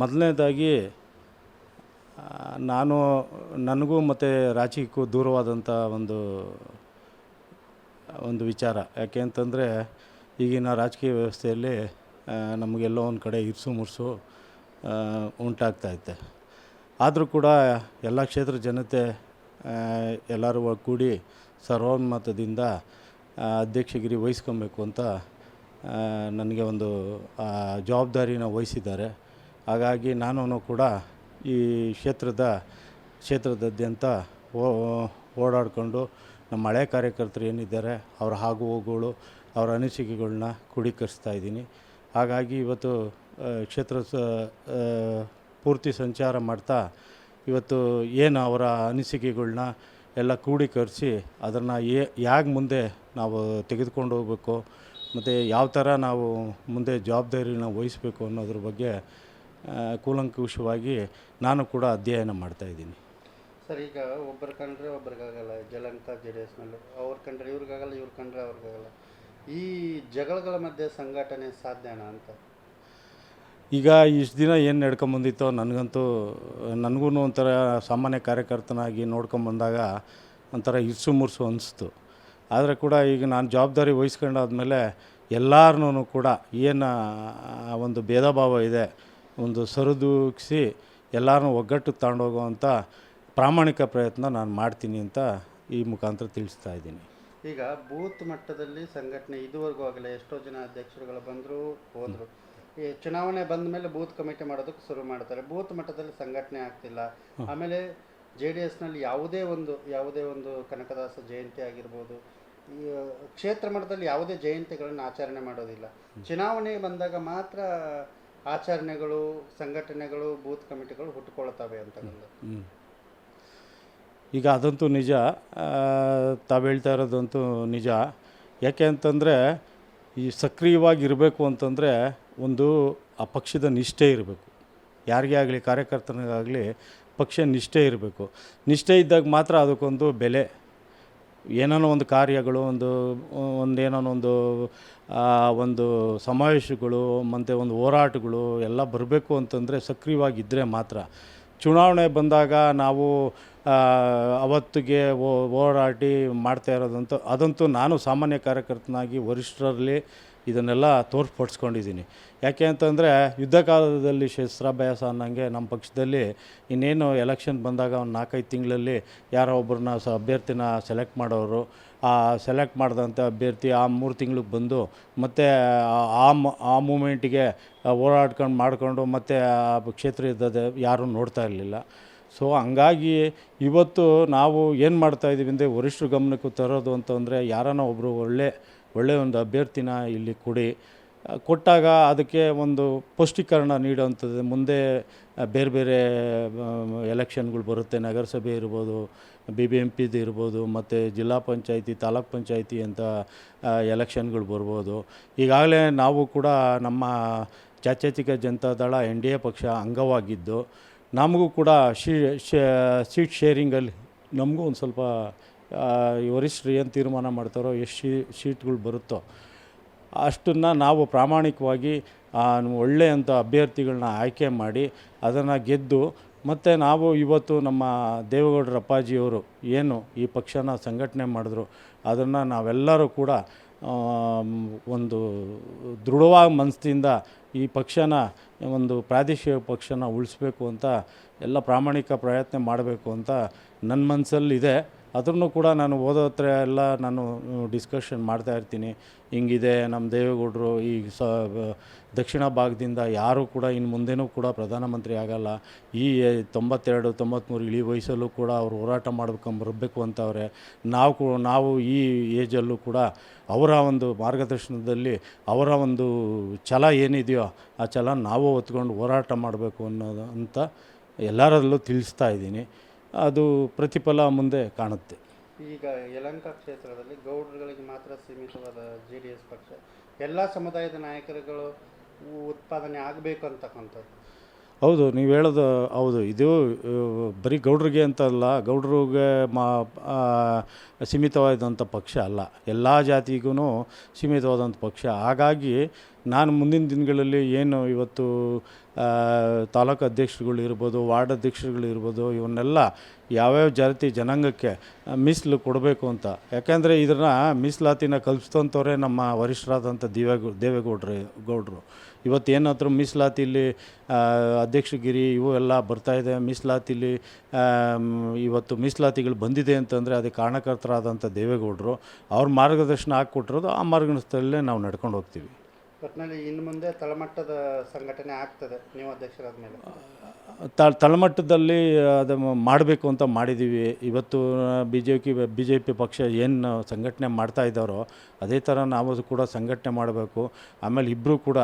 ಮೊದಲನೇದಾಗಿ ನಾನು, ನನಗೂ ಮತ್ತು ರಾಜಕೀಯಕ್ಕೂ ದೂರವಾದಂಥ ಒಂದು ಒಂದು ವಿಚಾರ. ಯಾಕೆ ಅಂತಂದರೆ, ಈಗಿನ ರಾಜಕೀಯ ವ್ಯವಸ್ಥೆಯಲ್ಲಿ ನಮಗೆಲ್ಲೋ ಒಂದು ಕಡೆ ಇರ್ಸು ಮುರ್ಸು ಉಂಟಾಗ್ತಾಯಿತ್ತೆ ಆದರೂ ಕೂಡ ಎಲ್ಲ ಕ್ಷೇತ್ರ ಜನತೆ ಎಲ್ಲರೂ ಕೂಡಿ ಸರ್ವೋನ್ಮತದಿಂದ ಅಧ್ಯಕ್ಷಗಿರಿ ವಹಿಸ್ಕೊಬೇಕು ಅಂತ ನನಗೆ ಒಂದು ಜವಾಬ್ದಾರಿನ ವಹಿಸಿದ್ದಾರೆ. ಹಾಗಾಗಿ ನಾನು ಕೂಡ ಈ ಕ್ಷೇತ್ರದ, ಕ್ಷೇತ್ರದಾದ್ಯಂತ ಓಡಾಡಿಕೊಂಡು ನಮ್ಮ ಹಳೆ ಕಾರ್ಯಕರ್ತರು ಏನಿದ್ದಾರೆ, ಅವರ ಹಾಗು ಹೋಗುಗಳು ಅವರ ಅನಿಸಿಕೆಗಳನ್ನ ಕ್ರೋಢೀಕರಿಸ್ತಾ ಇದ್ದೀನಿ. ಹಾಗಾಗಿ ಇವತ್ತು ಕ್ಷೇತ್ರ ಪೂರ್ತಿ ಸಂಚಾರ ಮಾಡ್ತಾ ಇವತ್ತು ಏನು ಅವರ ಅನಿಸಿಕೆಗಳನ್ನ ಎಲ್ಲ ಕ್ರೋಢೀಕರಿಸಿ ಅದನ್ನು ಏ ಯಾಕೆ ಮುಂದೆ ನಾವು ತೆಗೆದುಕೊಂಡು ಹೋಗಬೇಕು, ಮತ್ತು ಯಾವ ಥರ ನಾವು ಮುಂದೆ ಜವಾಬ್ದಾರಿನ ವಹಿಸಬೇಕು ಅನ್ನೋದ್ರ ಬಗ್ಗೆ ಕೂಲಂಕುಷವಾಗಿ ನಾನು ಕೂಡ ಅಧ್ಯಯನ ಮಾಡ್ತಾಯಿದ್ದೀನಿ ಸರ್ ಈಗ ಒಬ್ಬರು ಕಂಡ್ರೆ ಒಬ್ರಿಗಾಗಲ್ಲ ಜಲಂಕ ಜೆ ಡಿ ಎಸ್ನಲ್ಲಿ ಅವ್ರು ಕಂಡ್ರೆ ಇವ್ರಿಗಾಗಲ್ಲ ಇವ್ರು ಕಂಡ್ರೆ ಅವ್ರಿಗಾಗಲ್ಲ ಈ ಜಗಳಗಳ ಮಧ್ಯೆ ಸಂಘಟನೆ ಸಾಧ್ಯನಾ ಅಂತ? ಈಗ ಇಷ್ಟು ದಿನ ಏನು ನಡ್ಕೊಂಬಂದಿತ್ತೋ ನನಗಂತೂ ನನಗೂ ಒಂಥರ ಸಾಮಾನ್ಯ ಕಾರ್ಯಕರ್ತನಾಗಿ ನೋಡ್ಕೊಂಬಂದಾಗ ಒಂಥರ ಇರ್ಸು ಮುರ್ಸು ಅನಿಸ್ತು. ಆದರೆ ಕೂಡ ಈಗ ನಾನು ಜವಾಬ್ದಾರಿ ವಹಿಸ್ಕೊಂಡಾದ್ಮೇಲೆ ಎಲ್ಲರನ್ನೂ ಕೂಡ ಏನು ಒಂದು ಭೇದ ಭಾವ ಇದೆ ಒಂದು ಸರಿದೂಗಿಸಿ ಎಲ್ಲರನ್ನೂ ಒಗ್ಗಟ್ಟು ತಗೊಂಡೋಗುವಂಥ ಪ್ರಾಮಾಣಿಕ ಪ್ರಯತ್ನ ನಾನು ಮಾಡ್ತೀನಿ ಅಂತ ಈ ಮುಖಾಂತರ ತಿಳಿಸ್ತಾ ಇದ್ದೀನಿ. ಈಗ ಬೂತ್ ಮಟ್ಟದಲ್ಲಿ ಸಂಘಟನೆ ಇದುವರೆಗೂ ಆಗಲ್ಲ ಎಷ್ಟೋ ಜನ ಅಧ್ಯಕ್ಷರುಗಳು ಬಂದರು ಹೋದರು. ಈ ಚುನಾವಣೆ ಬಂದ ಮೇಲೆ ಬೂತ್ ಕಮಿಟಿ ಮಾಡೋದಕ್ಕೆ ಶುರು ಮಾಡ್ತಾರೆ. ಬೂತ್ ಮಟ್ಟದಲ್ಲಿ ಸಂಘಟನೆ ಆಗ್ತಿಲ್ಲ. ಆಮೇಲೆ ಜೆ ಡಿ ಎಸ್ನಲ್ಲಿ ಯಾವುದೇ ಒಂದು ಯಾವುದೇ ಒಂದು ಕನಕದಾಸ ಜಯಂತಿ ಆಗಿರ್ಬೋದು ಈ ಕ್ಷೇತ್ರ ಮಟ್ಟದಲ್ಲಿ ಯಾವುದೇ ಜಯಂತಿಗಳನ್ನು ಆಚರಣೆ ಮಾಡೋದಿಲ್ಲ. ಚುನಾವಣೆ ಬಂದಾಗ ಮಾತ್ರ ಆಚರಣೆಗಳು ಸಂಘಟನೆಗಳು ಬೂತ್ ಕಮಿಟಿಗಳು ಹುಟ್ಟುಕೊಳ್ತವೆ ಅಂತ. ಈಗ ಅದಂತೂ ನಿಜ. ತಾವು ಹೇಳ್ತಾ ಇರೋದಂತೂ ನಿಜ. ಯಾಕೆ ಅಂತಂದರೆ ಈ ಸಕ್ರಿಯವಾಗಿ ಇರಬೇಕು ಅಂತಂದರೆ ಒಂದು ಆ ಪಕ್ಷದ ನಿಷ್ಠೆ ಇರಬೇಕು. ಯಾರಿಗೇ ಆಗಲಿ ಕಾರ್ಯಕರ್ತನಿಗಾಗಲಿ ಪಕ್ಷ ನಿಷ್ಠೆ ಇರಬೇಕು. ನಿಷ್ಠೆ ಇದ್ದಾಗ ಮಾತ್ರ ಅದಕ್ಕೊಂದು ಬೆಲೆ. ಏನೋ ಒಂದು ಕಾರ್ಯಗಳು, ಒಂದು, ಒಂದೇನೋ ಒಂದು ಒಂದು ಸಮಾವೇಶಗಳು, ಮತ್ತು ಒಂದು ಹೋರಾಟಗಳು ಎಲ್ಲ ಬರಬೇಕು ಅಂತಂದರೆ ಸಕ್ರಿಯವಾಗಿದ್ದರೆ ಮಾತ್ರ. ಚುನಾವಣೆ ಬಂದಾಗ ನಾವು ಅವತ್ತಿಗೆ ಓ- ಹೋರಾಟಿ ಮಾಡ್ತಾ ಇರೋದಂತೂ, ಅದಂತೂ ನಾನು ಸಾಮಾನ್ಯ ಕಾರ್ಯಕರ್ತನಾಗಿ ವರಿಷ್ಠರಲ್ಲಿ ಇದನ್ನೆಲ್ಲ ತೋರ್ಪಡಿಸ್ಕೊಂಡಿದ್ದೀನಿ. ಯಾಕೆ ಅಂತಂದರೆ ಯುದ್ಧ ಕಾಲದಲ್ಲಿ ಶಸ್ತ್ರಾಭ್ಯಾಸ ಅನ್ನೋಂಗೆ ನಮ್ಮ ಪಕ್ಷದಲ್ಲಿ ಇನ್ನೇನು ಎಲೆಕ್ಷನ್ ಬಂದಾಗ ಒಂದು ನಾಲ್ಕೈದು ತಿಂಗಳಲ್ಲಿ ಯಾರೋ ಒಬ್ಬರನ್ನ ಸ ಅಭ್ಯರ್ಥಿನ ಸೆಲೆಕ್ಟ್ ಮಾಡೋರು, ಆ ಸೆಲೆಕ್ಟ್ ಮಾಡಿದಂಥ ಅಭ್ಯರ್ಥಿ ಆ ಮೂರು ತಿಂಗಳಿಗೆ ಬಂದು ಮತ್ತು ಆ ಮ- ಆ ಮೂಮೆಂಟಿಗೆ ಓಡಾಡ್ಕೊಂಡು ಮಾಡಿಕೊಂಡು ಮತ್ತು ಆ ಕ್ಷೇತ್ರ ಇದ್ದದೆ ಯಾರೂ ನೋಡ್ತಾ ಇರಲಿಲ್ಲ. ಸೊ ಹಂಗಾಗಿ ಇವತ್ತು ನಾವು ಏನು ಮಾಡ್ತಾಯಿದ್ದೀವಿ ಅಂದರೆ ವರಿಷ್ಠರು ಗಮನಕ್ಕೆ ತರೋದು ಅಂತಂದರೆ ಯಾರನ್ನ ಒಬ್ಬರು ಒಳ್ಳೆ ಒಳ್ಳೆ ಒಂದು ಅಭ್ಯರ್ಥಿನ ಇಲ್ಲಿ ಕೊಡಿ. ಕೊಟ್ಟಾಗ ಅದಕ್ಕೆ ಒಂದು ಪುಷ್ಟೀಕರಣ ನೀಡುವಂಥದ್ದು. ಮುಂದೆ ಬೇರೆ ಬೇರೆ ಎಲೆಕ್ಷನ್ಗಳು ಬರುತ್ತೆ. ನಗರಸಭೆ ಇರ್ಬೋದು ಬಿ ಬಿ ಎಂ ಪಿದು ಇರ್ಬೋದು, ಮತ್ತು ಜಿಲ್ಲಾ ಪಂಚಾಯತಿ, ತಾಲೂಕ್ ಪಂಚಾಯತಿ ಅಂತ ಎಲೆಕ್ಷನ್ಗಳು ಬರ್ಬೋದು. ಈಗಾಗಲೇ ನಾವು ಕೂಡ ನಮ್ಮ ಜಾತ್ಯತೀತ ಜನತಾದಳ ಎನ್ ಡಿ ಎ ಪಕ್ಷ ಅಂಗವಾಗಿದ್ದು, ನಮಗೂ ಕೂಡ ಶೀ, ಸೀಟ್ ಶೇರಿಂಗಲ್ಲಿ ನಮಗೂ ಒಂದು ಸ್ವಲ್ಪ ವರಿಷ್ಠರು ಏನು ತೀರ್ಮಾನ ಮಾಡ್ತಾರೋ, ಎಷ್ಟು ಶೀ, ಶೀಟ್ಗಳು ಬರುತ್ತೋ, ಅಷ್ಟನ್ನು ನಾವು ಪ್ರಾಮಾಣಿಕವಾಗಿ ಒಳ್ಳೆಯ ಒಳ್ಳೆಯಂಥ ಅಭ್ಯರ್ಥಿಗಳನ್ನ ಆಯ್ಕೆ ಮಾಡಿ ಅದನ್ನು ಗೆದ್ದು, ಮತ್ತು ನಾವು ಇವತ್ತು ನಮ್ಮ ದೇವೇಗೌಡರ ಅಪ್ಪಾಜಿಯವರು ಏನು ಈ ಪಕ್ಷನ ಸಂಘಟನೆ ಮಾಡಿದ್ರು, ಅದನ್ನು ನಾವೆಲ್ಲರೂ ಕೂಡ ಒಂದು ದೃಢವಾದ ಮನಸ್ಸಿಂದ ಈ ಪಕ್ಷನ, ಒಂದು ಪ್ರಾದೇಶಿಕ ಪಕ್ಷನ ಉಳಿಸ್ಬೇಕು ಅಂತ ಎಲ್ಲ ಪ್ರಾಮಾಣಿಕ ಪ್ರಯತ್ನ ಮಾಡಬೇಕು ಅಂತ ನನ್ನ ಮನಸ್ಸಲ್ಲಿದೆ ಅದನ್ನು ಕೂಡ ನಾನು ಓದೋ ಹತ್ರ ಎಲ್ಲ ನಾನು ಡಿಸ್ಕಷನ್ ಮಾಡ್ತಾ ಇರ್ತೀನಿ. ಹಿಂಗಿದೆ ನಮ್ಮ ದೇವೇಗೌಡರು ಈ ಸ ದಕ್ಷಿಣ ಭಾಗದಿಂದ ಯಾರೂ ಕೂಡ ಇನ್ನು ಮುಂದೆನೂ ಕೂಡ ಪ್ರಧಾನಮಂತ್ರಿ ಆಗಲ್ಲ. ಈ ತೊಂಬತ್ತೆರಡು ತೊಂಬತ್ತ್ಮೂರು ಇಳಿ ವಯಸ್ಸಲ್ಲೂ ಕೂಡ ಅವರು ಹೋರಾಟ ಮಾಡ್ಬೇಕಂಬರಬೇಕು ಬರಬೇಕು ಅಂತವ್ರೆ. ನಾವು ನಾವು ಈ ಏಜಲ್ಲೂ ಕೂಡ ಅವರ ಒಂದು ಮಾರ್ಗದರ್ಶನದಲ್ಲಿ ಅವರ ಒಂದು ಛಲ ಏನಿದೆಯೋ ಆ ಛಲ ನಾವು ಹೊತ್ಕೊಂಡು ಹೋರಾಟ ಮಾಡಬೇಕು ಅನ್ನೋದು ಅಂತ ಎಲ್ಲರಲ್ಲೂ ತಿಳಿಸ್ತಾ ಇದ್ದೀನಿ. ಅದು ಪ್ರತಿಫಲ ಮುಂದೆ ಕಾಣುತ್ತೆ. ಈಗ ಯಲಂಕ ಕ್ಷೇತ್ರದಲ್ಲಿ ಗೌಡರುಗಳಿಗೆ ಮಾತ್ರ ಸೀಮಿತವಾದ ಜೆ ಡಿ ಎಸ್ ಪಕ್ಷ. ಎಲ್ಲ ಸಮುದಾಯದ ನಾಯಕರುಗಳು ಉತ್ಪಾದನೆ ಆಗಬೇಕು ಅಂತಕ್ಕಂಥದ್ದು. ಹೌದು, ನೀವು ಹೇಳೋದು ಹೌದು. ಇದು ಬರೀ ಗೌಡ್ರಿಗೆ ಅಂತಲ್ಲ, ಗೌಡ್ರಿಗೆ ಮಾ ಸೀಮಿತವಾದಂಥ ಪಕ್ಷ ಅಲ್ಲ. ಎಲ್ಲ ಜಾತಿಗೂ ಸೀಮಿತವಾದಂಥ ಪಕ್ಷ. ಹಾಗಾಗಿ ನಾನು ಮುಂದಿನ ದಿನಗಳಲ್ಲಿ ಏನು ಇವತ್ತು ತಾಲೂಕು ಅಧ್ಯಕ್ಷರುಗಳು ಇರ್ಬೋದು, ವಾರ್ಡ್ ಅಧ್ಯಕ್ಷರುಗಳು ಇರ್ಬೋದು, ಇವನ್ನೆಲ್ಲ ಯಾವ್ಯಾವ ಜಾತಿ ಜನಾಂಗಕ್ಕೆ ಮೀಸಲು ಕೊಡಬೇಕು ಅಂತ. ಯಾಕೆಂದರೆ ಇದನ್ನು ಮೀಸಲಾತಿನ ಕಲ್ಪಿಸ್ತಂಥವ್ರೆ ನಮ್ಮ ವರಿಷ್ಠರಾದಂಥ ದೇವೇಗೌ ದೇವೇಗೌಡ್ರು, ಗೌಡ್ರು. ಇವತ್ತು ಏನಾದರೂ ಮೀಸಲಾತಿಲಿ ಇಲ್ಲಿ ಅಧ್ಯಕ್ಷಗಿರಿ ಇವು ಎಲ್ಲ ಬರ್ತಾಯಿದೆ ಮೀಸಲಾತಿಲಿ ಇವತ್ತು ಮೀಸಲಾತಿಗಳು ಬಂದಿದೆ ಅಂತಂದರೆ ಅದಕ್ಕೆ ಕಾರಣಕರ್ತರಾದಂಥ ದೇವೇಗೌಡರು, ಅವ್ರ ಮಾರ್ಗದರ್ಶನ ಹಾಕ್ಕೊಟ್ಟಿರೋದು ಆ ಮಾರ್ಗದರ್ಶನದಲ್ಲೇ ನಾವು ನಡ್ಕೊಂಡು ಹೋಗ್ತೀವಿ. ಒಟ್ಟಿನಲ್ಲಿ ಇನ್ನು ಮುಂದೆ ತಳಮಟ್ಟದ ಸಂಘಟನೆ ಆಗ್ತದೆ, ನೀವು ಅಧ್ಯಕ್ಷರಾದ ಮೇಲೆ ತ, ತಳಮಟ್ಟದಲ್ಲಿ ಅದು ಮಾಡಬೇಕು ಅಂತ ಮಾಡಿದ್ದೀವಿ ಇವತ್ತು B J P B J P ಪಕ್ಷ ಏನು ಸಂಘಟನೆ ಮಾಡ್ತಾ ಇದ್ದಾರೋ, ಅದೇ ಥರ ನಾವು ಕೂಡ ಸಂಘಟನೆ ಮಾಡಬೇಕು. ಆಮೇಲೆ ಇಬ್ಬರು ಕೂಡ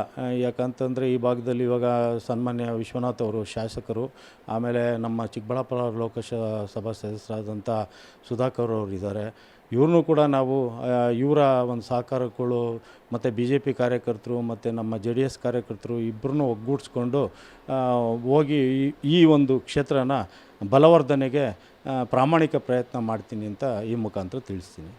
ಯಾಕಂತಂದರೆ ಈ ಭಾಗದಲ್ಲಿ ಇವಾಗ ಸನ್ಮಾನ್ಯ ವಿಶ್ವನಾಥ್ ಅವರು ಶಾಸಕರು, ಆಮೇಲೆ ನಮ್ಮ ಚಿಕ್ಕಬಳ್ಳಾಪುರ ಲೋಕಸಭಾ ಸದಸ್ಯರಾದಂಥ ಸುಧಾಕರ್ ಅವರು ಇದ್ದಾರೆ. ಇವ್ರನ್ನೂ ಕೂಡ ನಾವು ಇವರ ಒಂದು ಸಹಕಾರಗಳು ಮತ್ತು ಬಿ ಜೆ ಪಿ ಕಾರ್ಯಕರ್ತರು, ಮತ್ತು ನಮ್ಮ ಜೆ ಡಿ ಎಸ್ ಕಾರ್ಯಕರ್ತರು ಇಬ್ಬರನ್ನು ಒಗ್ಗೂಡಿಸ್ಕೊಂಡು ಹೋಗಿ ಈ ಒಂದು ಕ್ಷೇತ್ರನ ಬಲವರ್ಧನೆಗೆ ಪ್ರಾಮಾಣಿಕ ಪ್ರಯತ್ನ ಮಾಡ್ತೀನಿ ಅಂತ ಈ ಮುಖಾಂತರ ತಿಳಿಸ್ತೀನಿ.